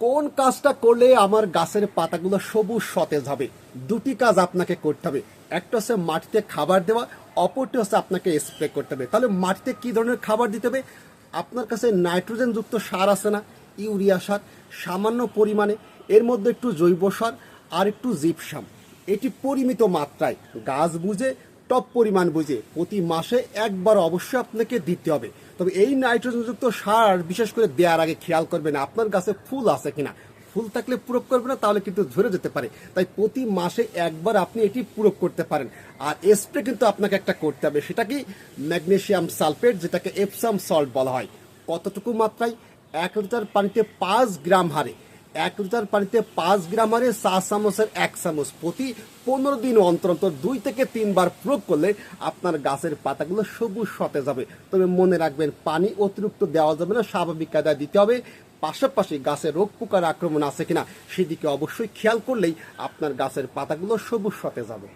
কোন কাজটা করলে আমার গাছের পাতাগুলো সবুজ, সতেজ হবে? দুটি কাজ আপনাকে করতে হবে। একটা হচ্ছে মাটিতে খাবার দেওয়া, অপরটি হচ্ছে আপনাকে স্প্রে করতে হবে। তাহলে মাটিতে কি ধরনের খাবার দিতে হবে? আপনার কাছে নাইট্রোজেন যুক্ত সার আছে না? ইউরিয়া সার, সামান্য পরিমাণে, এর মধ্যে একটু জৈব সার আর একটু জিপসাম। এটি পরিমিত মাত্রায়। গাছ বুঝে, টপ পরিমাণ বুঝে। প্রতি মাসে একবার অবশ্যই আপনাকে দিতে হবে। তবে এই নাইট্রোজেনযুক্ত সার বিশেষ করে দেওয়ার আগে খেয়াল করবেন, আপনার গাছে ফুল আছে কিনা। ফুল থাকলে পূরক করবে না, তাহলে কিন্তু ঝরে যেতে পারে। তাই প্রতি মাসে একবার আপনি এটি পূরক করতে পারেন। আর স্প্রে কিন্তু আপনাকে একটা করতে হবে, সেটা কি? ম্যাগনেশিয়াম সালফেট, যেটাকে এপসাম সল্ট বলা হয়। কতটুকু মাত্রায়? এক লিটার পানিতে পাঁচ গ্রাম হারে। এক লিটার পানিতে পাঁচ গ্রাম আরে চা চামচের এক চামচ প্রতি পনেরো দিন অন্তর অন্তর দুই থেকে তিনবার প্রয়োগ করলে আপনার গাছের পাতাগুলো সবুজ সতে যাবে তবে মনে রাখবেন, পানি অতিরিক্ত দেওয়া যাবে না, স্বাভাবিক কায়দায় দিতে হবে। পাশাপাশি গাছে রোগ পোকার আক্রমণ আছে কিনা সেদিকে অবশ্যই খেয়াল করলেই আপনার গাছের পাতাগুলো সবুজ সতে হবে।